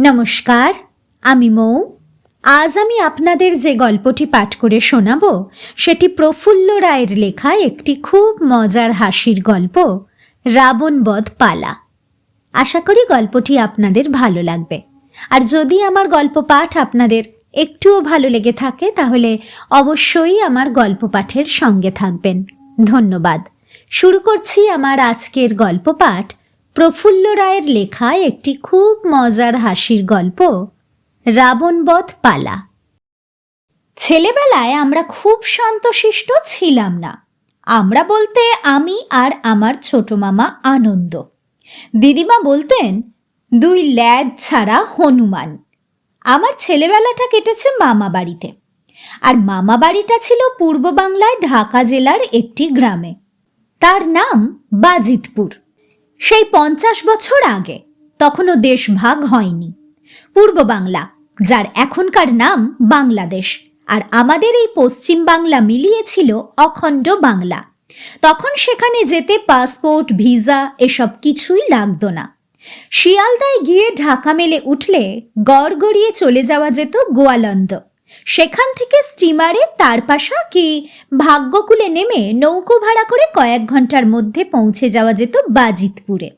নমস্কার, আমি মৌ। আজ আমি আপনাদের যে গল্পটি পাঠ করে শোনাব, সেটি প্রফুল্ল রায়ের লেখা একটি খুব মজার হাসির গল্প রাবণবধ পালা। আশা করি গল্পটি আপনাদের ভালো লাগবে। আর যদি আমার গল্প পাঠ আপনাদের একটুও ভালো লেগে থাকে, তাহলে অবশ্যই আমার গল্প পাঠের সঙ্গে থাকবেন। ধন্যবাদ। শুরু করছি আমার আজকের গল্প পাঠ প্রফুল্ল রায়ের লেখা একটি খুব মজার হাসির গল্প রাবণবধ পালা। ছেলেবেলায় আমরা খুব শান্তশিষ্ট ছিলাম না। আমরা বলতে আমি আর আমার ছোট মামা আনন্দ। দিদিমা বলতেন, দুই ল্যাজ ছাড়া হনুমান। আমার ছেলেবেলাটা কেটেছে মামা বাড়িতে। আর মামা বাড়িটা ছিল পূর্ব বাংলায় ঢাকা জেলার একটি গ্রামে। তার নাম বাজিতপুর। সেই পঞ্চাশ বছর আগে তখনও দেশ ভাগ হয়নি। পূর্ব বাংলা, যার এখনকার নাম বাংলাদেশ, আর আমাদের এই পশ্চিম বাংলা মিলিয়েছিল অখণ্ড বাংলা। তখন সেখানে যেতে পাসপোর্ট, ভিসা এসব কিছুই লাগতো না। শিয়ালদায় গিয়ে ঢাকা মেলে উঠলে গড় গড়িয়ে চলে যাওয়া যেত গোয়ালন্দ। সেখান থেকে স্টিমারে তারপাশা কি ভাগ্যকুলে নেমে নৌকো ভাড়া করে কয়েক ঘণ্টার মধ্যে পৌঁছে যাওয়া যেত বাজিতপুরে।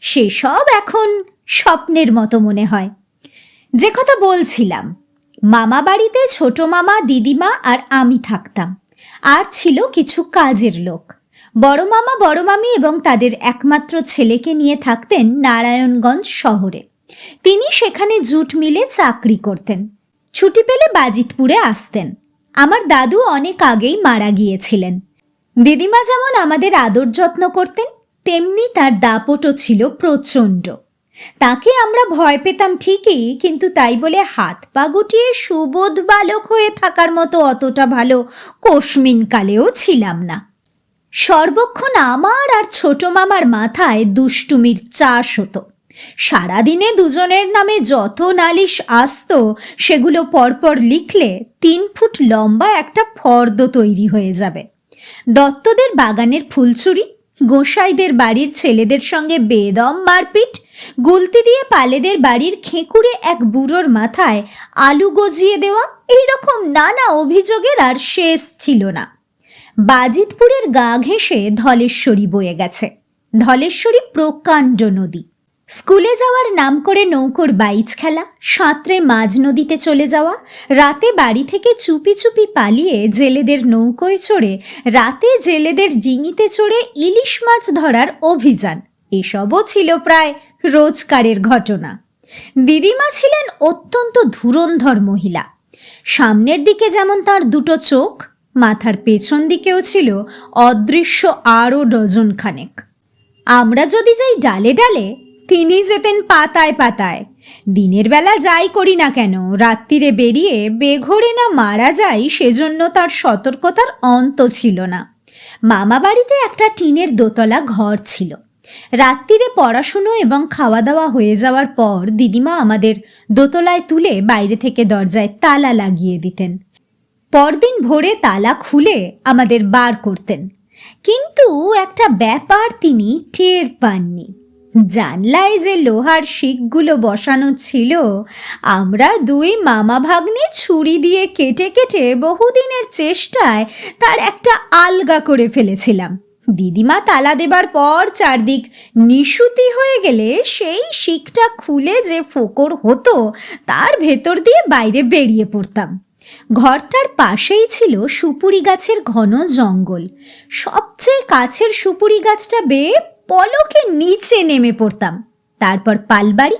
সেসব এখন স্বপ্নের মতো মনে হয়। যে কথা বলছিলাম, মামা বাড়িতে ছোট মামা, দিদিমা আর আমি থাকতাম। আর ছিল কিছু কাজের লোক। বড় মামা, বড় মামি এবং তাদের একমাত্র ছেলেকে নিয়ে থাকতেন নারায়ণগঞ্জ শহরে। তিনি সেখানে জুট মিলে চাকরি করতেন। ছুটি পেলে বাজিতপুরে আসতেন। আমার দাদু অনেক আগেই মারা গিয়েছিলেন। দিদিমা যেমন আমাদের আদর যত্ন করতেন, তেমনি তার দাপটও ছিল প্রচণ্ড। তাকে আমরা ভয় পেতাম ঠিকই, কিন্তু তাই বলে হাত পা গুটিয়ে সুবোধ বালক হয়ে থাকার মতো অতটা ভালো কোশমিন কালেও ছিলাম না। সর্বক্ষণ আমার আর ছোট মামার মাথায় দুষ্টুমির চাষ হতো। সারাদিনে দুজনের নামে যত নালিশ আসতো, সেগুলো পরপর লিখলে তিন ফুট লম্বা একটা ফর্দ তৈরি হয়ে যাবে। দত্তদের বাগানের ফুলচুরি গোসাইদের বাড়ির ছেলেদের সঙ্গে বেদম মারপিট, গুলতি দিয়ে পালেদের বাড়ির খেঁকুড়ে এক বুড়োর মাথায় আলু গজিয়ে দেওয়া এই রকম নানা অভিযোগের আর শেষ ছিল না। বাজিতপুরের গা ঘেঁষে ধলেশ্বরী বয়ে গেছে। ধলেশ্বরী প্রকাণ্ড নদী। স্কুলে যাওয়ার নাম করে নৌকোর বাইচ খেলা, সাঁতরে মাঝ নদীতে চলে যাওয়া, রাতে বাড়ি থেকে চুপি চুপি পালিয়ে জেলেদের নৌকোয় চড়ে, রাতে জেলেদের ডিঙিতে চড়ে ইলিশ মাছ ধরার অভিযান। এসবও ছিল প্রায় রোজকারের ঘটনা। দিদিমা ছিলেন অত্যন্ত ধুরন্ধর মহিলা। সামনের দিকে যেমন তার দুটো চোখ, মাথার পেছন দিকেও ছিল অদৃশ্য আরও ডজন খানেক। আমরা যদি যাই ডালে ডালে তিনি যেতেন পাতায় পাতায়। দিনের বেলা যাই করি না কেন, রাত্রিরে বেরিয়ে বেঘরে না মারা যাই সেজন্য তার সতর্কতার অন্ত ছিল না। মামা বাড়িতে একটা টিনের দোতলা ঘর ছিল। রাত্রিরে পড়াশুনো এবং খাওয়া দাওয়া হয়ে যাওয়ার পর দিদিমা আমাদের দোতলায় তুলে বাইরে থেকে দরজায় তালা লাগিয়ে দিতেন। পরদিন ভোরে তালা খুলে আমাদের বার করতেন। কিন্তু একটা ব্যাপার তিনি টের পাননি। জানলায় যে লোহার শিকগুলো বসানো ছিল, আমরা দুই মামা ভাগ্নে ছুরি দিয়ে কেটে কেটে বহুদিনের চেষ্টায় তার একটা আলগা করে ফেলেছিলাম। দিদিমা তালা দেবার পর চারদিক নিশুতি হয়ে গেলে সেই শিকটা খুলে যে ফোকর হতো, তার ভেতর দিয়ে বাইরে বেরিয়ে পড়তাম। ঘরটার পাশেই ছিল সুপুরি গাছের ঘন জঙ্গল। সবচেয়ে কাছের সুপুরি গাছটা বেয়ে পলকে নিচে নেমে পড়তাম। তারপর পালবাড়ি,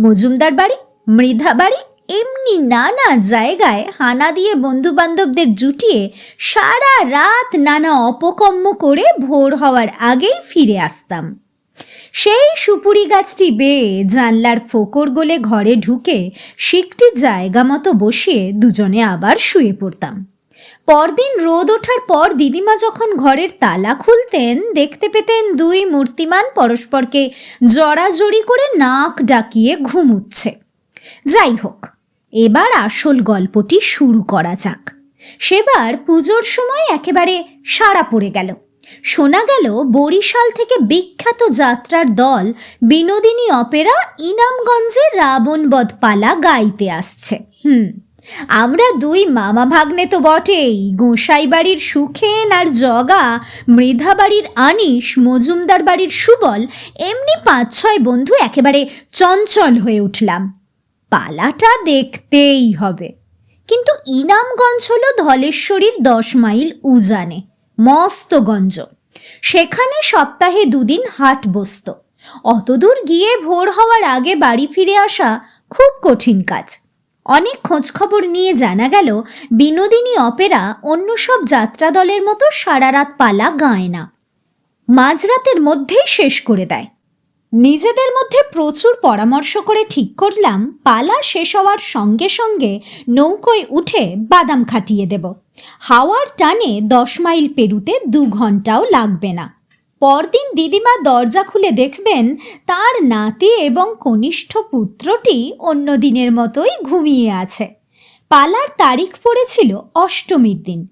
মজুমদার বাড়ি, মৃধা বাড়ি, এমনি নানা জায়গায় হানা দিয়ে বন্ধু বান্ধবদের জুটিয়ে সারা রাত নানা অপকম্ম করে ভোর হওয়ার আগেই ফিরে আসতাম। সেই সুপুরি গাছটি বেয়ে জানলার ফোকর গলে ঘরে ঢুকে শিকটি জায়গা মতো বসিয়ে দুজনে আবার শুয়ে পড়তাম। পরদিন রোদ ওঠার পর দিদিমা যখন ঘরের তালা খুলতেন, দেখতে পেতেন দুই মূর্তিমান পরস্পরকে জড়াজড়ি করে নাক ডাকিয়ে ঘুমুচ্ছে যাই হোক, এবার আসল গল্পটি শুরু করা যাক। সেবার পুজোর সময় একেবারে সারা পড়ে গেল। শোনা গেল বরিশাল থেকে বিখ্যাত যাত্রার দল বিনোদিনী অপেরা ইনামগঞ্জে রাবণবধ পালা গাইতে আসছে। হুম। আমরা দুই মামা ভাগ্নে তো বটেই, গোঁসাই বাড়ির সুখেন আর জগা, মৃধা বাড়ির আনিস, মজুমদার বাড়ির সুবল, এমনি পাঁচ ছয় বন্ধু একেবারে চঞ্চল হয়ে উঠলাম। পালাটা দেখতেই হবে। কিন্তু ইনামগঞ্জ হলো ধলেশ্বরীর দশ মাইল উজানে মস্তগঞ্জ সেখানে সপ্তাহে দুদিন হাট বসত। অতদূর গিয়ে ভোর হওয়ার আগে বাড়ি ফিরে আসা খুব কঠিন কাজ। অনেক খোঁজখবর নিয়ে জানা গেল, বিনোদিনী অপেরা অন্য সব যাত্রা দলের মতো সারা রাত পালা গায় না মাঝরাতের মধ্যেই শেষ করে দেয়। নিজেদের মধ্যে প্রচুর পরামর্শ করে ঠিক করলাম, পালা শেষ হওয়ার সঙ্গে সঙ্গে নৌকোয় উঠে বাদাম খাটিয়ে দেব। হাওয়ার টানে দশ মাইল পেরুতে দু ঘন্টাও লাগবে না। পরদিন দিদিমা দরজা খুলে দেখবেন তার নাতি এবং কনিষ্ঠ পুত্রটি অন্য দিনের মতোই ঘুমিয়ে আছে। পালার তারিখ পড়েছিল অষ্টমীর দিন।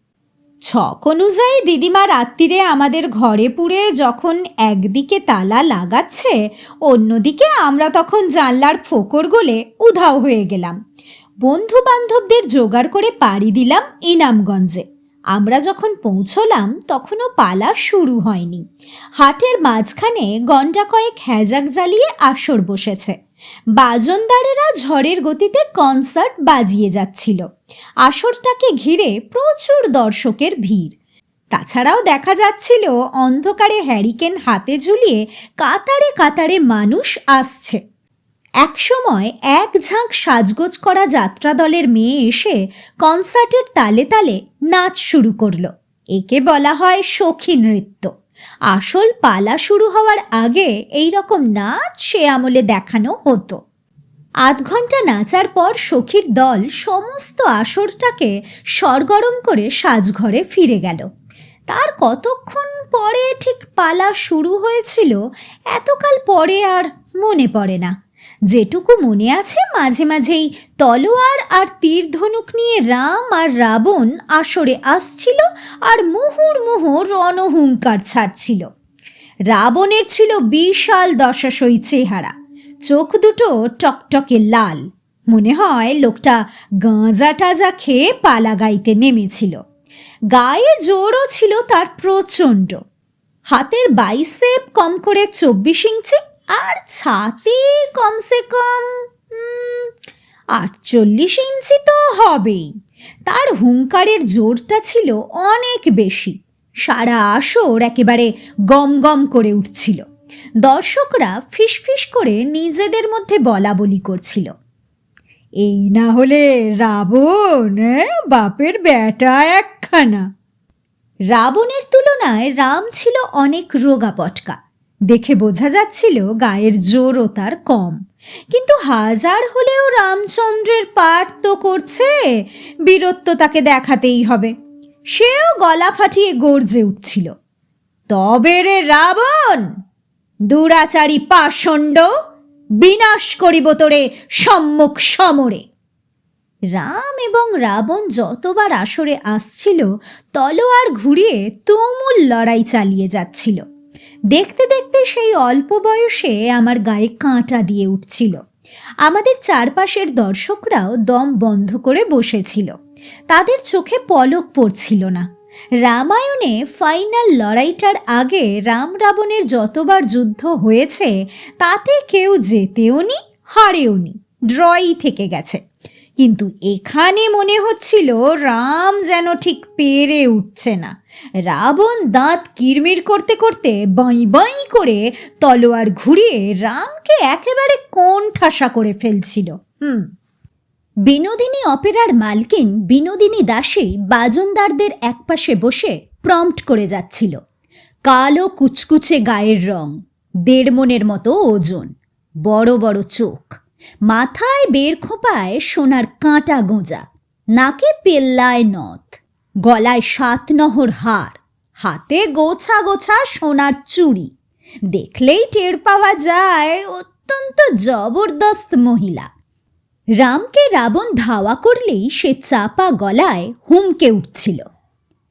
ছক অনুযায়ী দিদিমা রাত্রিরে আমাদের ঘরে পুড়ে যখন একদিকে তালা লাগাচ্ছে, অন্যদিকে আমরা তখন জানলার ফোকর গলে উধাও হয়ে গেলাম। বন্ধু বান্ধবদের জোগাড় করে পাড়ি দিলাম ইনামগঞ্জে। আমরা যখন পৌঁছলাম, তখনও পালা শুরু হয়নি। হাটের মাঝখানে গন্ডা কয়েক হ্যাজাক জ্বালিয়ে আসর বসেছে। বাজনদারেরা ঝড়ের গতিতে কনসার্ট বাজিয়ে যাচ্ছিল। আসরটাকে ঘিরে প্রচুর দর্শকের ভিড়। তাছাড়াও দেখা যাচ্ছিল অন্ধকারে হ্যারিকেন হাতে ঝুলিয়ে কাতারে কাতারে মানুষ আসছে। একসময় এক ঝাঁক সাজগোজ করা যাত্রা দলের মেয়ে এসে কনসার্টের তালে তালে নাচ শুরু করল। একে বলা হয় সখী নৃত্য। আসল পালা শুরু হওয়ার আগে এই রকম নাচ সে আমলে দেখানো হতো। আধ ঘণ্টা নাচার পর সখীর দল সমস্ত আসরটাকে সরগরম করে সাজঘরে ফিরে গেল। তার কতক্ষণ পরে ঠিক পালা শুরু হয়েছিল, এতকাল পরে আর মনে পড়ে না। যেটুকু মনে আছে মাঝে মাঝেই তলোয়ার আর তীর ধনুক নিয়ে রাম আর রাবণ আসরে আসছিল আর মুহুর মুহুর রণহুঙ্কার ছাড়ছিল। রাবণের ছিল বিশাল দশাশই চেহারা। চোখ দুটো টকটকে লাল। মনে হয় লোকটা গাঁজা টাজা খেয়ে পালা গাইতে নেমেছিল। গায়ে জোরও ছিল তার প্রচণ্ড। হাতের বাইসেপ কম করে চব্বিশ ইঞ্চি আর ছাতি কমসে কম আটচল্লিশ ইঞ্চি তো হবেই। তার হুঙ্কারের জোরটা ছিল অনেক বেশি। সারা আসর একেবারে গম গম করে উঠছিল। দর্শকরা ফিসফিস করে নিজেদের মধ্যে বলা বলি করছিল। এই না হলে রাবণ বাপের বেটা একখানা। রাবণের তুলনায় রাম ছিল অনেক রোগা পটকা দেখে বোঝা যাচ্ছিল গায়ের জোরও তার কম। কিন্তু হাজার হলেও রামচন্দ্রের পাঠ তো করছে, বীরত্ব তাকে দেখাতেই হবে। সেও গলা ফাটিয়ে গর্জে উঠছিল। তবে রে রাবণ, দুরাচারী পাষণ্ড, বিনাশ করিব তোরে সম্মুখ সমরে। রাম এবং রাবণ যতবার আসরে আসছিল, তলোয়ার ঘুরিয়ে তুমুল লড়াই চালিয়ে যাচ্ছিল। দেখতে দেখতে সেই অল্প বয়সে আমার গায়ে কাঁটা দিয়ে উঠছিল। আমাদের চারপাশের দর্শকরাও দম বন্ধ করে বসেছিল। তাদের চোখে পলক পড়ছিল না। রামায়ণে ফাইনাল লড়াইটার আগে রাম রাবণের যতবার যুদ্ধ হয়েছে, তাতে কেউ জেতেও নি, হারেও নি ড্রই থেকে গেছে। কিন্তু এখানে মনে হচ্ছিল রাম যেন ঠিক পেরে উঠছে না। রাবণ দাঁত কিরমির করতে করতে বাঁই বাঁই করে তলোয়ার ঘুরিয়ে রামকে একেবারে কোণ ঠাসা করে ফেলছিল। হুম। বিনোদিনী অপেরার মালকিন বিনোদিনী দাসী বাজনদারদের একপাশে বসে প্রম্পট করে যাচ্ছিল। কালো কুচকুচে গায়ের রং দেড় মনের মতো ওজন, বড় বড় চোখ। মাথায় বের খোঁপায় সোনার কাঁটা গোঁজা, নাকে পেল্লায় নথ, গলায় সাত নহর হার, হাতে গোছা গোছা সোনার চুড়ি। দেখলেই টের পাওয়া যায়, অত্যন্ত জবরদস্ত মহিলা। রামকে রাবণ ধাওয়া করলেই সে চাপা গলায় হুমকে উঠছিল।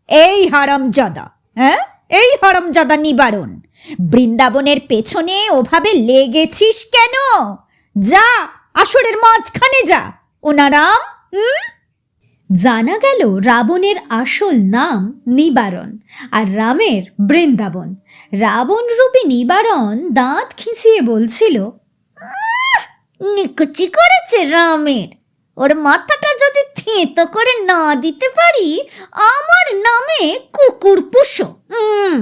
এই হারাম জাদা হ্যাঁ? এই হরমজাদা নিবারণ, বৃন্দাবনের পেছনে ওভাবে লেগেছিস কেন? যা আসরের মাঝখানে যা। ওনারাম হুম জানা গেল রাবণের আসল নাম নিবারণ আর রামের বৃন্দাবন। রাবণ রূপী নিবারণ দাঁত খিঁচিয়ে বলছিল "আহ, নিকুচি করেছে রামের। ওর মাথাটা যদি থেঁতো করে না দিতে পারি আমার নামে কুকুর পুষো। হুম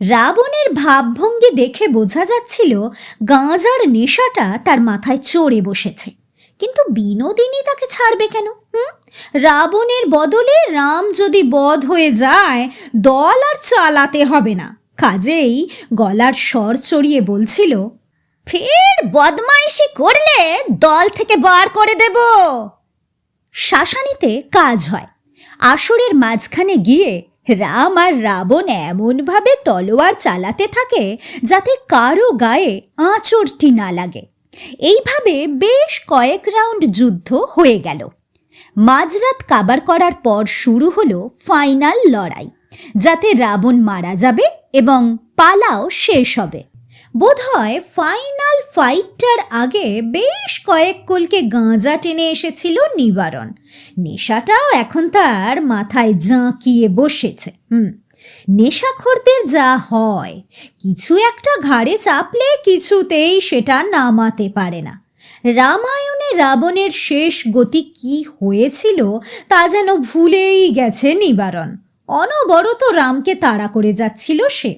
রাবণের ভাবভঙ্গি দেখে বোঝা যাচ্ছিল গাঁজার নেশাটা তার মাথায় চড়ে বসেছে। কিন্তু বিনোদিনী তাকে ছাড়বে কেন, হুম? রাবণের বদলে রাম যদি বধ হয়ে যায়, দল আর চালাতে হবে না। কাজেই গলার স্বর চড়িয়ে বলছিল, ফের বদমাইশি করলে দল থেকে বার করে দেব। শাসানিতে কাজ হয়। আসরের মাঝখানে গিয়ে রাম আর রাবণ এমনভাবে তলোয়ার চালাতে থাকে যাতে কারও গায়ে আঁচড়টি না লাগে। এইভাবে বেশ কয়েক রাউন্ড যুদ্ধ হয়ে গেল। মাঝরাত কাবার করার পর শুরু হলো ফাইনাল লড়াই, যাতে রাবণ মারা যাবে এবং পালাও শেষ হবে। বোধহয় ফাইনাল ফাইটটার আগে বেশ কয়েক কলকে গাঁজা টেনে এসেছিল নিবারণ। নেশাটাও এখন তার মাথায় জাঁকিয়ে বসেছে, হুম। নেশাখোরদের যা হয়, কিছু একটা ঘাড়ে চাপলে কিছুতেই সেটা নামাতে পারে না। রামায়ণে রাবণের শেষ গতি কি হয়েছিল তা যেন ভুলেই গেছে নিবারণ। অনবরত রামকে তাড়া করে যাচ্ছিল সে।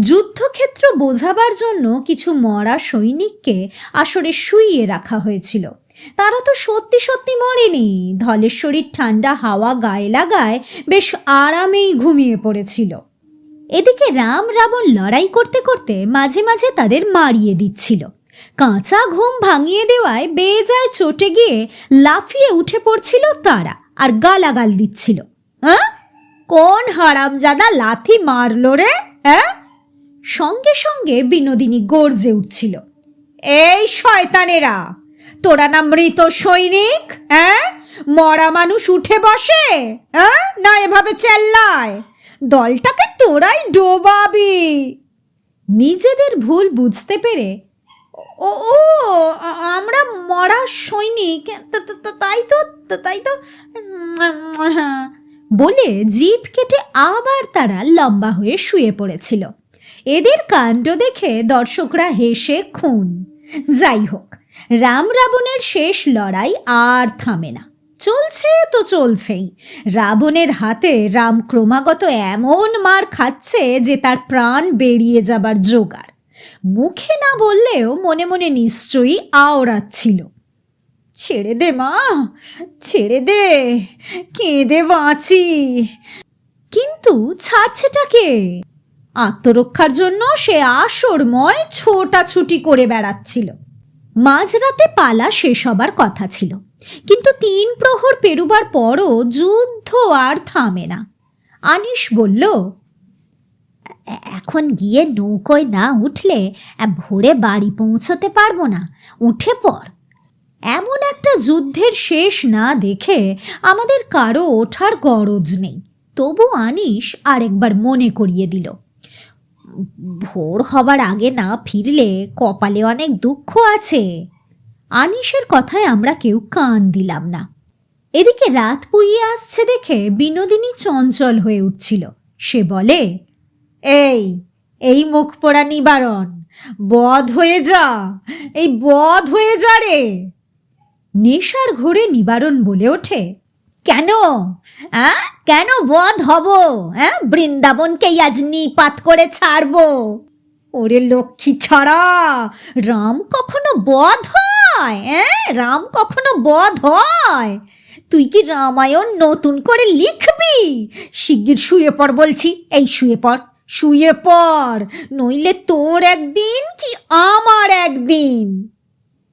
যুদ্ধক্ষেত্র বোঝাবার জন্য কিছু মরা সৈনিককে আসরে শুইয়ে রাখা হয়েছিল। তারা তো সত্যি সত্যি মরেনি। ধলেশ্বরীর ঠান্ডা হাওয়া গায়ে লাগায় বেশ আরামেই ঘুমিয়ে পড়েছিল। এদিকে রাম রাবণ লড়াই করতে করতে মাঝে মাঝে তাদের মারিয়ে দিচ্ছিল। কাঁচা ঘুম ভাঙিয়ে দেওয়ায় বেজায় চটে গিয়ে লাফিয়ে উঠে পড়ছিল তারা আর গালাগাল দিচ্ছিল। হ্যাঁ? কোন হারামজাদা লাথি মারলো রে? হ্যাঁ? সঙ্গে সঙ্গে বিনোদিনী গর্জে উঠছিল। এই শয়তানেরা, তোরা না মৃত সৈনিক হ্যাঁ? মরা মানুষ উঠে বসে হ্যাঁ? না এভাবে চেল্লায়। দলটাকে তোরাই ডোবাবি। নিজেদের ভুল বুঝতে পেরে, ও ও আমরা মরা সৈনিক তাই তো তাই তো বলে জিভ কেটে আবার তারা লম্বা হয়ে শুয়ে পড়েছিল। এদের কাণ্ড দেখে দর্শকরা হেসে খুন। যাই হোক রাম রাবণের শেষ লড়াই আর থামে না। চলছে তো চলছেই। রাবণের হাতে রাম ক্রমাগত এমন মার খাচ্ছে যে তার প্রাণ বেরিয়ে যাবার জোগাড়। মুখে না বললেও মনে মনে নিশ্চয়ই আওড়াচ্ছিল। ছেড়ে দে মা, ছেড়ে দে, কেঁদে বাঁচি। কিন্তু ছাড়ছেটাকে আত্মরক্ষার জন্য সে আসরময় ছোটাছুটি করে বেড়াচ্ছিল। মাঝরাতে পালা শেষ হবার কথা ছিল। কিন্তু তিন প্রহর পেরুবার পরও যুদ্ধ আর থামে না। আনিস বলল এখন গিয়ে নৌকোয় না উঠলে ভোরে বাড়ি পৌঁছতে পারব না। উঠে পর এমন একটা যুদ্ধের শেষ না দেখে আমাদের কারও ওঠার গরজ নেই। তবু আনিস আরেকবার মনে করিয়ে দিল ভোর হবার আগে না ফিরলে কপালে অনেক দুঃখ আছে। আনিসের কথায় আমরা কেউ কান দিলাম না। এদিকে রাত পুইয়ে আসছে দেখে বিনোদিনী চঞ্চল হয়ে উঠছিল। সে বলে, এই এই মুখ পোড়া নিবারণ, বধ হয়ে যা, এই বধ হয়ে যা রে। নেশার ঘোরে নিবারণ বলে ওঠে কেন? হ্যাঁ কেন বধ হব? হ্যাঁ বৃন্দাবনকেই আজ নিপাত করে ছাড়বো। ওরে লক্ষ্মী ছাড়া, রাম কখনো বধ হয়? হ্যাঁ রাম কখনো বধ হয়? তুই কি রামায়ণ নতুন করে লিখবি? শিগগির শুয়ে পড় বলছি। এই শুয়ে পড় শুয়ে পড়। নইলে তোর একদিন কি আমার একদিন?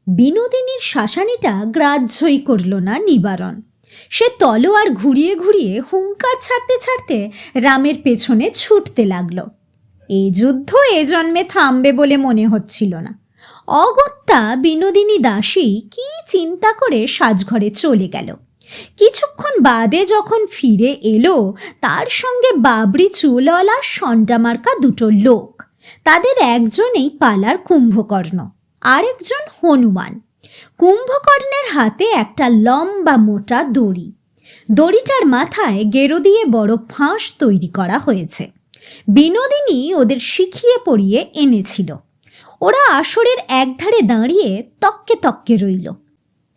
বিনোদিনীর শাসানিটা গ্রাহ্যই করল না নিবারণ। সে তলোয়ার ঘুরিয়ে ঘুরিয়ে হুঙ্কার ছাড়তে ছাড়তে রামের পেছনে ছুটতে লাগল। এ যুদ্ধ এ জন্মে থামবে বলে মনে হচ্ছিল না। অগত্যা বিনোদিনী দাসী কি চিন্তা করে সাজঘরে চলে গেল। কিছুক্ষণ বাদে যখন ফিরে এলো, তার সঙ্গে বাবরি চুলওয়ালা, সন্ডামার্কা দুটো লোক। তাদের একজনেই পালার কুম্ভকর্ণ, আরেকজন হনুমান। কুম্ভকর্ণের হাতে একটা লম্বা মোটা দড়ি। দড়িটার মাথায় গেরো দিয়ে বড় ফাঁস তৈরি করা হয়েছে। বিনোদিনী ওদের শিখিয়ে পড়িয়ে এনেছিল। ওরা আসরের একধারে দাঁড়িয়ে তককে তককে রইল।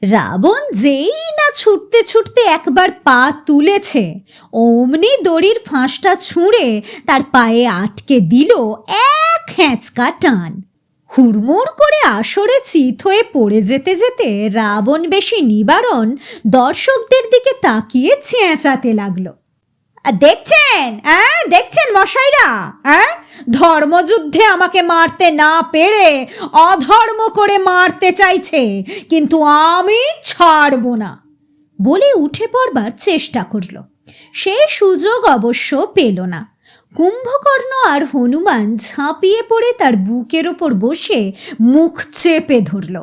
রাবণ যেই না ছুটতে ছুটতে একবার পা তুলেছে, অমনি দড়ির ফাঁসটা ছুঁড়ে তার পায়ে আটকে দিল এক হ্যাঁচকা টান। হুড়মুড় করে আসরে চিত হয়ে পড়ে যেতে যেতে রাবণ বেশি নিবারণ দর্শকদের দিকে তাকিয়ে চেঁচাতে লাগল। দেখছেন? হ্যাঁ দেখছেন মশাইরা? হ্যাঁ? ধর্মযুদ্ধে আমাকে মারতে না পেরে অধর্ম করে মারতে চাইছে, কিন্তু আমি ছাড়বো না। বলে উঠে পড়বার চেষ্টা করল। সে সুযোগ অবশ্য পেল না। কুম্ভকর্ণ আর হনুমান ঝাঁপিয়ে পড়ে তার বুকের ওপর বসে মুখ চেপে ধরল,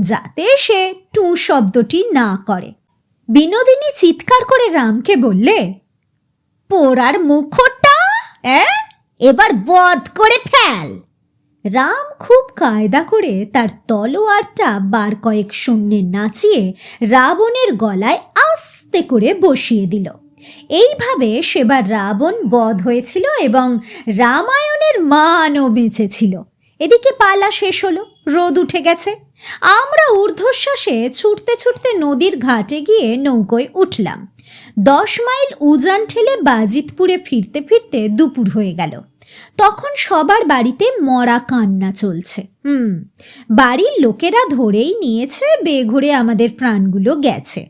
যাতে সে টু শব্দটি না করে। বিনোদিনী চিৎকার করে রামকে বললে, পোড়ার মুখটা হ্যাঁ এবার বধ করে ফেল। রাম খুব কায়দা করে তার তলোয়ারটা বার কয়েক শূন্যে নাচিয়ে রাবণের গলায় আস্তে করে বসিয়ে দিল। এইভাবে সেবার রাবণ বধ হয়েছিল এবং রামায়ণের মানও বেঁচেছিল। এদিকে পালা শেষ হলো, রোদ উঠে গেছে। আমরা ঊর্ধ্বশ্বাসে ছুটতে ছুটতে নদীর ঘাটে গিয়ে নৌকোয় উঠলাম। দশ মাইল উজান ঠেলে বাজিতপুরে ফিরতে ফিরতে দুপুর হয়ে গেল। তখন সবার বাড়িতে মরা কান্না চলছে। হুম, বাড়ির লোকেরা ধরেই নিয়েছে, বেঘুরে আমাদের প্রাণগুলো গেছে।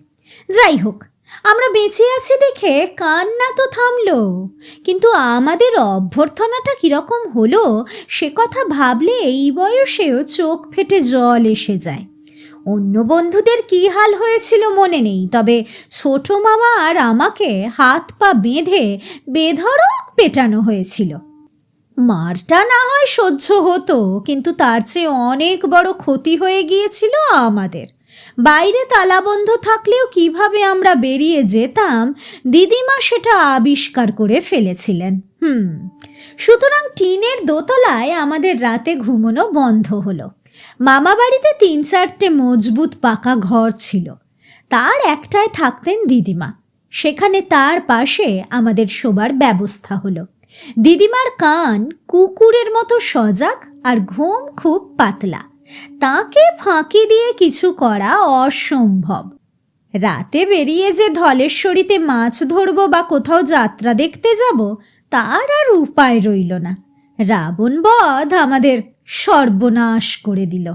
যাই হোক আমরা বেঁচে আছি দেখে কান্না তো থামলো। কিন্তু আমাদের অভ্যর্থনাটা কীরকম হলো, সে কথা ভাবলে এই বয়সেও চোখ ফেটে জল এসে যায়। অন্য বন্ধুদের কী হাল হয়েছিল মনে নেই, তবে ছোট মামা আর আমাকে হাত পা বেঁধে বেধড়ক পেটানো হয়েছিল। মারটা না হয় সহ্য হতো, কিন্তু তার চেয়ে অনেক বড় ক্ষতি হয়ে গিয়েছিল আমাদের। বাইরে তালাবন্ধ থাকলেও কীভাবে আমরা বেরিয়ে যেতাম, দিদিমা সেটা আবিষ্কার করে ফেলেছিলেন। হুম, সুতরাং টিনের দোতলায় আমাদের রাতে ঘুমোনো বন্ধ হলো। মামা বাড়িতে তিন চারটে মজবুত পাকা ঘর ছিল। তার একটায় থাকতেন দিদিমা। সেখানে তার পাশে আমাদের শোবার ব্যবস্থা হলো। দিদিমার কান কুকুরের মতো সজাগ আর ঘুম খুব পাতলা। তাকে ফাঁকি দিয়ে কিছু করা অসম্ভব। রাতে বেরিয়ে যে ধলেশ্বরীতে মাছ ধরব বা কোথাও যাত্রা দেখতে যাব, তার আর উপায় রইল না। রাবণ বধ আমাদের সর্বনাশ করে দিল।